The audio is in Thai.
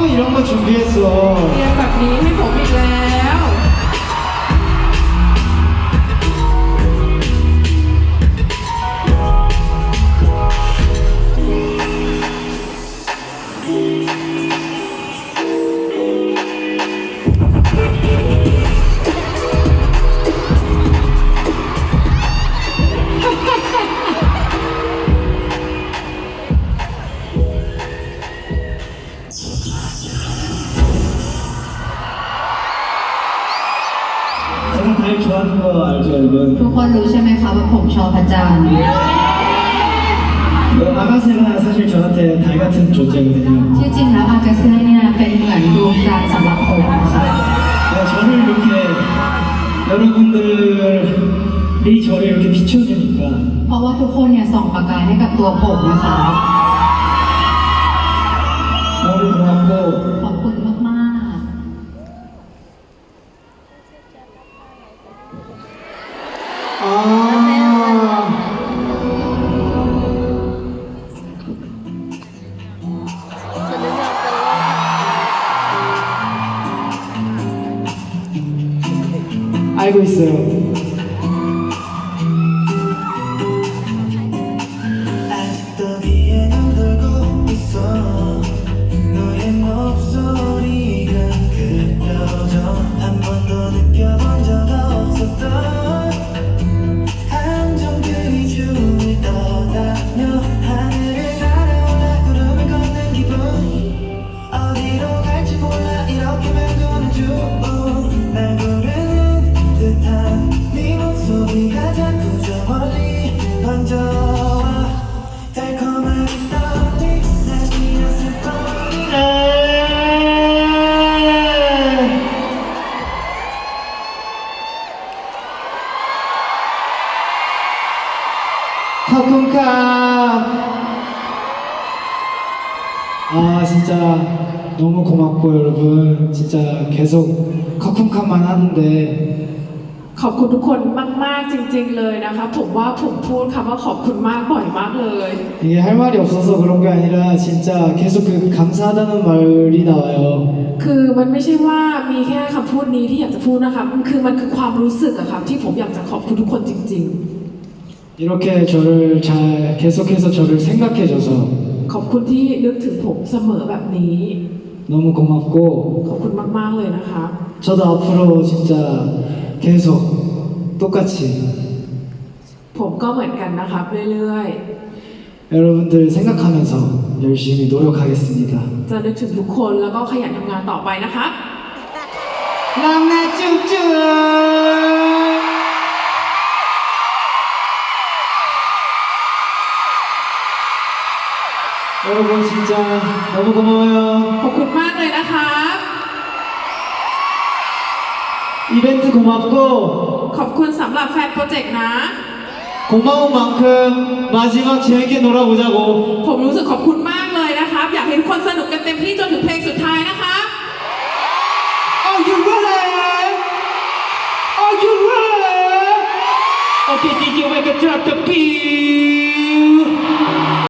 이런 거 준비했어. เตรียมแบบนี้ให้ผมอีกแล้ว 제가 다이 좋아하는 거 알죠, 여러분? ทุกคนรู้ใช่ไหมคะว่าผมชอบพระจันทร์ 어, 아가새가 사실 저한테 달 같은 존재거든요. ที่จริงแล้วอากาเซ่เนี่ยเป็นเหมือนดวงจันทร์สำหรับผมนะคะ 네, 저를 이렇게 여러분들이 저를 이렇게 비춰주니까 เพราะว่าทุกคนเนี่ยส่องประกายให้กับตัวผมนะคะ 너무 고맙고 ขอบคุณม 알고 있어요. 커쿤카 아 진짜 너무 고맙고 여러분. 진짜 계속 커쿤카만 하는데 ขอบคุณทุกคนมาก ๆ จริง ๆ เลยนะคะ ผมว่าผมพูดคำว่าขอบคุณมากบ่อยมากเลย 이게 할 말이 없어서 그런 게 아니라 진짜 계속 그 감사하다는 말이 나와요 คือมันไม่ใช่ว่ามีแค่คำพูดนี้ที่อยากจะพูดนะคะมันคือมันคือความรู้สึกอะครับที่ผมอยากจะขอบคุณทุกคนจริง 이렇게 저를 잘 계속해서 저를 생각해줘서 ๆ ขอบคุณที่นึกถึงผมเสมอแบบนี้ 너무 고맙고 ขอบคุณมาก ๆ เลยนะคะ 저도 앞으로 진짜 계속 똑같이 ผมก็เหมือนกันนะครับเรื่อย 여러분들 생각하면서 열심히 노력하겠습니다 ๆ จะนึกถึงทุกคนแล้วก็ขยันทำงานต่อไปนะครับ 랑나 쭉쭉 여러분 진짜 너무 고마워요 ขอบคุณมากเลยนะครับ 이벤트 고맙고 ขอบคุณสำหรับแฟนโปรเจกต์นะ 고마운 만큼 마지막 재밌게 놀아보자고 ผมรู้สึกขอบคุณมากเลยนะครับ อยากให้ทุกคนสนุกกันเต็มที่จนถึงเพลงสุดท้ายนะครับ Are you ready? Are you ready? Okay, DJ, we can drop the